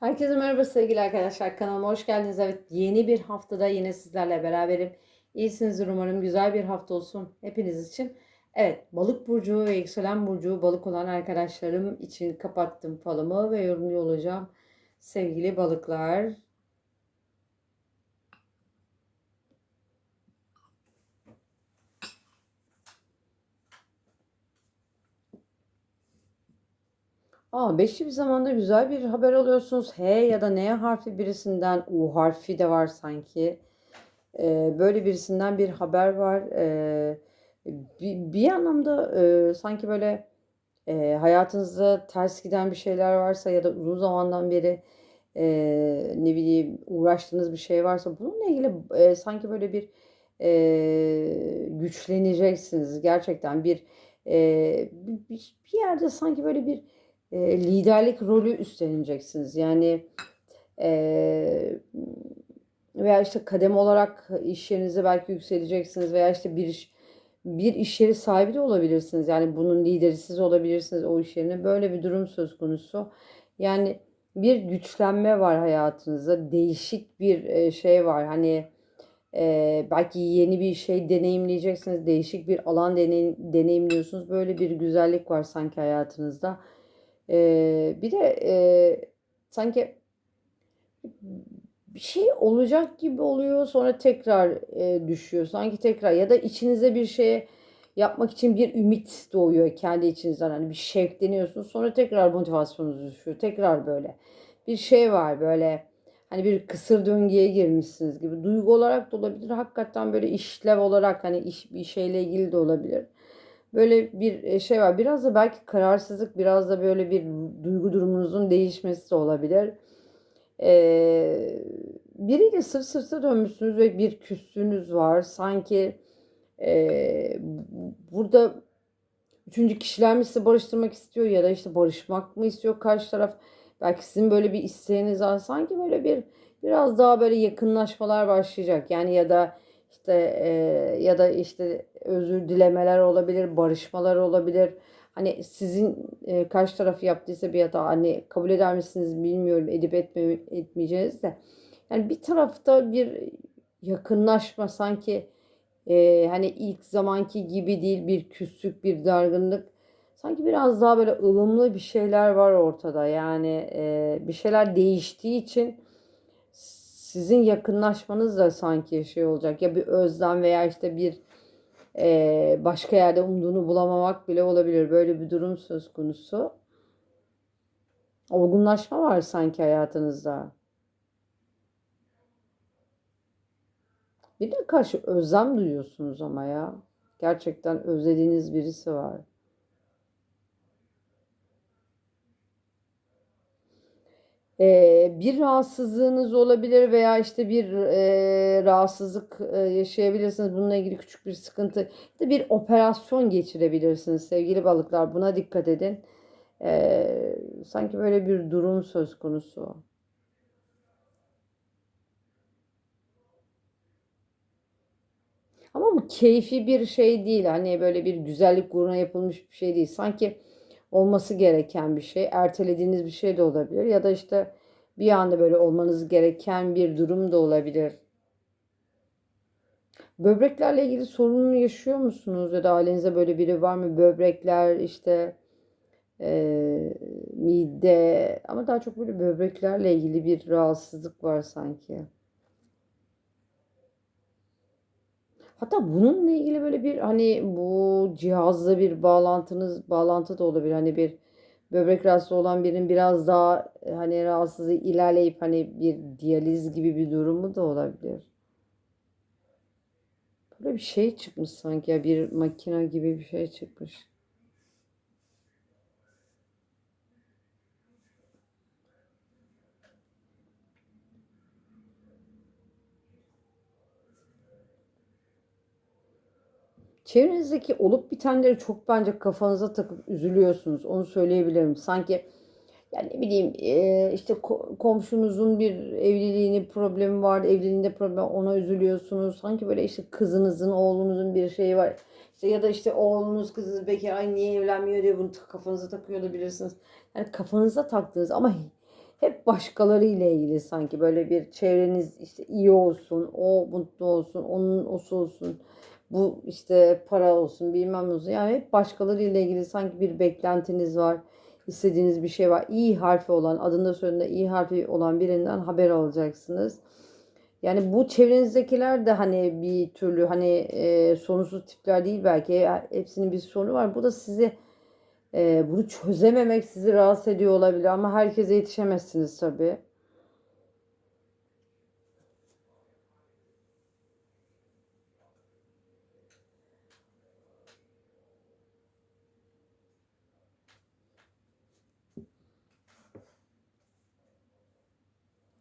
Herkese merhaba sevgili arkadaşlar. Kanalıma hoş geldiniz. Evet yeni bir haftada yine sizlerle beraberim. İyisinizdir umarım. Güzel bir hafta olsun hepiniz için. Evet balık burcu ve yükselen burcu balık olan arkadaşlarım için kapattım falımı ve yorumluyor olacağım. Sevgili balıklar. Aa, beşli bir zamanda güzel bir haber alıyorsunuz. H ya da N harfi birisinden U harfi de var sanki. Ee, böyle birisinden bir haber var. Ee, bir, bir anlamda e, sanki böyle e, hayatınızda ters giden bir şeyler varsa ya da uzun zamandan beri e, ne bileyim uğraştığınız bir şey varsa bununla ilgili e, sanki böyle bir e, güçleneceksiniz. Gerçekten bir, e, bir bir yerde sanki böyle bir e, liderlik rolü üstleneceksiniz. Yani e, veya işte kadem olarak iş yerinize belki yükseleceksiniz veya işte bir iş bir iş yeri sahibi de olabilirsiniz. Yani bunun lideri siz olabilirsiniz o iş yerine. Böyle bir durum söz konusu. Yani bir güçlenme var hayatınızda. Değişik bir e, şey var. Hani e, belki yeni bir şey deneyimleyeceksiniz. Değişik bir alan deney, deneyimliyorsunuz. Böyle bir güzellik var sanki hayatınızda. E, bir de e, sanki bir şey olacak gibi oluyor sonra tekrar e, düşüyor. Sanki tekrar ya da içinize bir şeye yapmak için bir ümit doğuyor kendi içinizden. Hani bir şevkleniyorsunuz sonra tekrar motivasyonunuz düşüyor. Tekrar böyle bir şey var böyle hani bir kısır döngüye girmişsiniz gibi. Duygu olarak da olabilir. Hakikaten böyle işlev olarak hani iş bir şeyle ilgili de olabilir. Böyle bir e, şey var. Biraz da belki kararsızlık, biraz da böyle bir duygu durumunuzun değişmesi de olabilir. Ee, biriyle sırt sırta dönmüşsünüz ve bir küslüğünüz var. Sanki e, burada üçüncü kişiler mi sizi barıştırmak istiyor ya da işte barışmak mı istiyor karşı taraf. Belki sizin böyle bir isteğiniz var. Sanki böyle bir biraz daha böyle yakınlaşmalar başlayacak. Yani ya da işte e, ya da işte özür dilemeler olabilir, barışmalar olabilir. Hani sizin e, karşı tarafı yaptıysa bir hata hani kabul eder misiniz bilmiyorum edip etme, etmeyeceğiz de. Yani bir tarafta bir yakınlaşma sanki e, hani ilk zamanki gibi değil bir küslük bir dargınlık. Sanki biraz daha böyle ılımlı bir şeyler var ortada. Yani e, bir şeyler değiştiği için sizin yakınlaşmanız da sanki şey olacak. Ya bir özlem veya işte bir e, başka yerde umduğunu bulamamak bile olabilir. Böyle bir durum söz konusu. Olgunlaşma var sanki hayatınızda. Birine karşı özlem duyuyorsunuz ama ya. Gerçekten özlediğiniz birisi var. Ee, bir rahatsızlığınız olabilir veya işte bir e, rahatsızlık e, yaşayabilirsiniz. Bununla ilgili küçük bir sıkıntı. Bir operasyon geçirebilirsiniz sevgili balıklar. Buna dikkat edin. Ee, sanki böyle bir durum söz konusu. Ama bu keyfi bir şey değil. Hani böyle bir güzellik uğruna yapılmış bir şey değil. Sanki olması gereken bir şey. Ertelediğiniz bir şey de olabilir. Ya da işte bir anda böyle olmanız gereken bir durum da olabilir. Böbreklerle ilgili sorun yaşıyor musunuz? Ya da ailenizde böyle biri var mı? Böbrekler işte e, mide ama daha çok böyle böbreklerle ilgili bir rahatsızlık var sanki. Hatta bununla ilgili böyle bir hani bu cihazla bir bağlantınız bağlantı da olabilir. Hani bir böbrek rahatsız olan birinin biraz daha e, hani rahatsızlığı ilerleyip hani bir diyaliz gibi bir durumu da olabilir. Böyle bir şey çıkmış sanki ya bir makine gibi bir şey çıkmış. Çevrenizdeki olup bitenleri çok bence kafanıza takıp üzülüyorsunuz. Onu söyleyebilirim. Sanki yani ne bileyim işte komşunuzun bir evliliğini problemi vardı. Evliliğinde problem ona üzülüyorsunuz. Sanki böyle işte kızınızın, oğlunuzun bir şeyi var. İşte ya da işte oğlunuz, kızınız bekar ay niye evlenmiyor diye bunu kafanıza takıyor olabilirsiniz. Yani kafanıza taktığınız ama hep başkaları ile ilgili sanki böyle bir çevreniz işte iyi olsun, o mutlu olsun, onun osu olsun, bu işte para olsun, bilmem olsun. Yani hep başkaları ile ilgili sanki bir beklentiniz var, istediğiniz bir şey var. İyi harfi olan, adında soyadında iyi harfi olan birinden haber alacaksınız. Yani bu çevrenizdekiler de hani bir türlü hani e, sorunsuz tipler değil belki hepsinin bir sorunu var. Bu da sizi e, bunu çözememek sizi rahatsız ediyor olabilir ama herkese yetişemezsiniz tabii.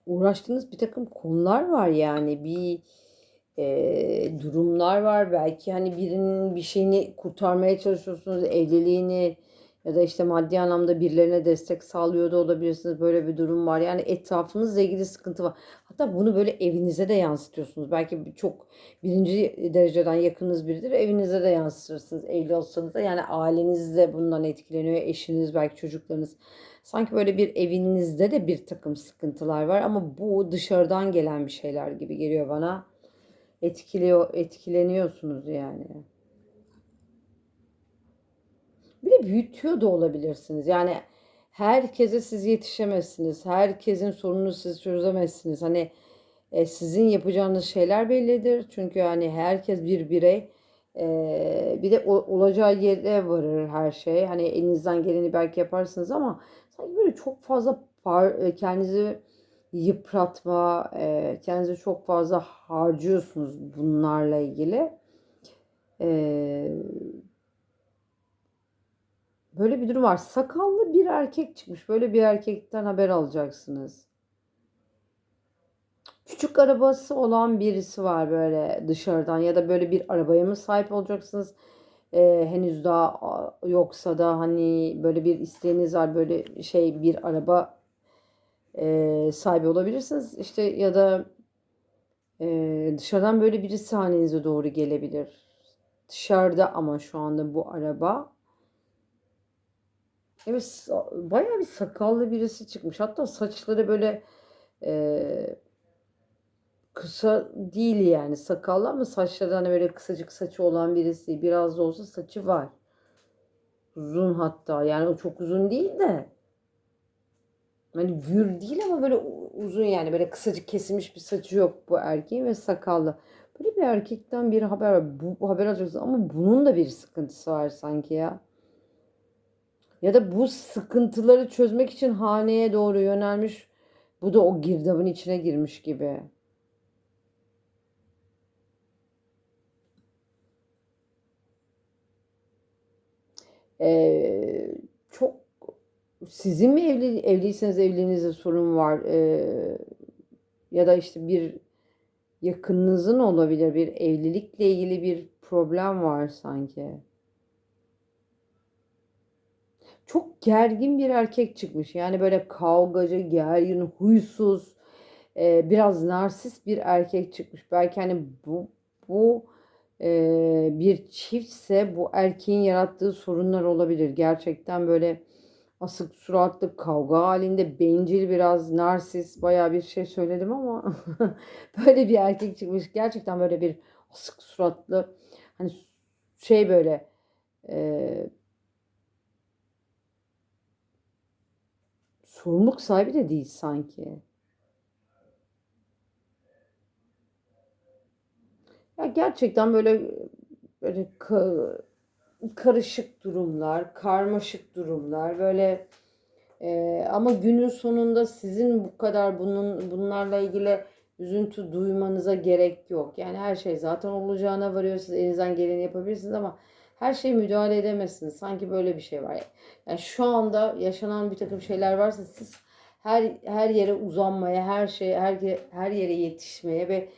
Uğraştığınız bir takım konular var yani bir e, durumlar var. Belki hani birinin bir şeyini kurtarmaya çalışıyorsunuz, evliliğini ya da işte maddi anlamda birilerine destek sağlıyor da olabilirsiniz. Böyle bir durum var. Yani etrafınızla ilgili sıkıntı var. Hatta bunu böyle evinize de yansıtıyorsunuz. Belki çok birinci dereceden yakınınız biridir. Evinize de yansıtırsınız. Evli olsanız da yani aileniz de bundan etkileniyor. Eşiniz belki çocuklarınız. Sanki böyle bir evinizde de bir takım sıkıntılar var ama bu dışarıdan gelen bir şeyler gibi geliyor bana. Etkiliyor, etkileniyorsunuz yani. Bir de büyütüyor da olabilirsiniz. Yani herkese siz yetişemezsiniz. Herkesin sorununu siz çözemezsiniz. Hani e, sizin yapacağınız şeyler bellidir. Çünkü hani herkes bir birey. E, bir de o, olacağı yere varır her şey. Hani elinizden geleni belki yaparsınız ama sanki böyle çok fazla par, e, kendinizi yıpratma, e, kendinizi çok fazla harcıyorsunuz bunlarla ilgili. E, Böyle bir durum var. Sakallı bir erkek çıkmış. Böyle bir erkekten haber alacaksınız. Küçük arabası olan birisi var böyle dışarıdan ya da böyle bir arabaya mı sahip olacaksınız? Ee, henüz daha yoksa da hani böyle bir isteğiniz var böyle şey bir araba e, sahibi olabilirsiniz. İşte ya da e, dışarıdan böyle birisi hanenize doğru gelebilir. Dışarıda ama şu anda bu araba. Evet bayağı bir sakallı birisi çıkmış. Hatta saçları böyle e, kısa değil yani sakallı ama saçları hani böyle kısacık saçı olan birisi. Biraz da olsa saçı var. Uzun hatta yani o çok uzun değil de. Hani gür değil ama böyle uzun yani böyle kısacık kesilmiş bir saçı yok bu erkeğin ve sakallı. Böyle bir erkekten bir haber var. Bu, bu haber alacaksın ama bunun da bir sıkıntısı var sanki ya ya da bu sıkıntıları çözmek için haneye doğru yönelmiş. Bu da o girdabın içine girmiş gibi. Ee, çok sizin mi evli evliyseniz evliliğinizde sorun var ee, ya da işte bir yakınınızın olabilir bir evlilikle ilgili bir problem var sanki çok gergin bir erkek çıkmış. Yani böyle kavgacı, gergin, huysuz, e, biraz narsist bir erkek çıkmış. Belki hani bu bu e, bir çiftse bu erkeğin yarattığı sorunlar olabilir. Gerçekten böyle asık suratlı, kavga halinde, bencil biraz, narsist baya bir şey söyledim ama böyle bir erkek çıkmış. Gerçekten böyle bir asık suratlı hani şey böyle e, sorumluluk sahibi de değil sanki. Ya gerçekten böyle böyle ka- karışık durumlar, karmaşık durumlar böyle e, ama günün sonunda sizin bu kadar bunun bunlarla ilgili üzüntü duymanıza gerek yok. Yani her şey zaten olacağına varıyor. Siz elinizden geleni yapabilirsiniz ama her şeye müdahale edemezsiniz. Sanki böyle bir şey var. Yani şu anda yaşanan bir takım şeyler varsa siz her her yere uzanmaya, her şeye, her her yere yetişmeye ve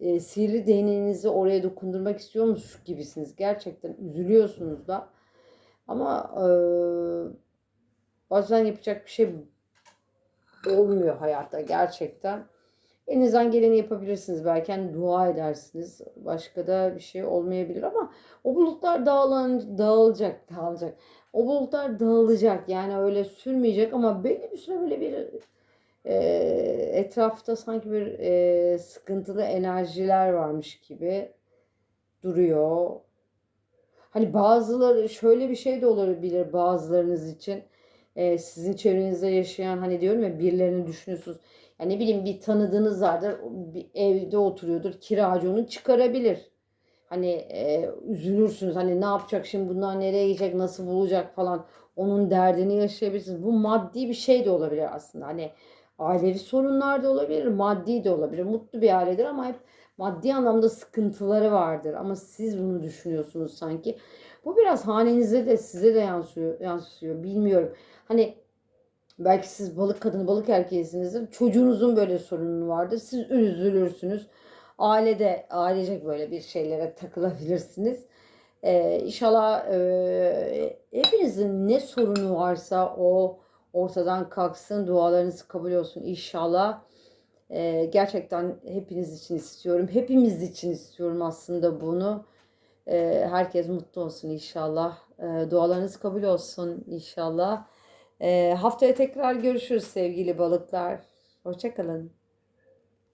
e, sihirli değneğinizi oraya dokundurmak istiyormuş gibisiniz. Gerçekten üzülüyorsunuz da. Ama e, bazen yapacak bir şey olmuyor hayatta gerçekten. Elinizden geleni yapabilirsiniz. Belki hani dua edersiniz. Başka da bir şey olmayabilir ama o bulutlar dağılan, dağılacak, dağılacak. O bulutlar dağılacak. Yani öyle sürmeyecek ama belli bir süre böyle bir e, etrafta sanki bir e, sıkıntılı enerjiler varmış gibi duruyor. Hani bazıları şöyle bir şey de olabilir bazılarınız için. Ee, sizin çevrenizde yaşayan hani diyorum ya birilerini düşünüyorsunuz. Ya ne bileyim bir tanıdığınız vardır. Bir evde oturuyordur. Kiracı onu çıkarabilir. Hani e, üzülürsünüz. Hani ne yapacak şimdi bunlar nereye gidecek nasıl bulacak falan. Onun derdini yaşayabilirsiniz. Bu maddi bir şey de olabilir aslında. Hani ailevi sorunlar da olabilir. Maddi de olabilir. Mutlu bir ailedir ama hep maddi anlamda sıkıntıları vardır. Ama siz bunu düşünüyorsunuz sanki. Bu biraz hanenize de size de yansıyor, yansıyor. Bilmiyorum. Hani belki siz balık kadını, balık erkeğisinizdir. Çocuğunuzun böyle sorunu vardır. Siz üzülürsünüz. Ailede, ailecek böyle bir şeylere takılabilirsiniz. Ee, inşallah e, hepinizin ne sorunu varsa o ortadan kalksın. Dualarınız kabul olsun inşallah. Ee, gerçekten hepiniz için istiyorum. Hepimiz için istiyorum aslında bunu. Ee, herkes mutlu olsun inşallah. Ee, dualarınız kabul olsun inşallah. Ee, haftaya tekrar görüşürüz sevgili balıklar. Hoşçakalın.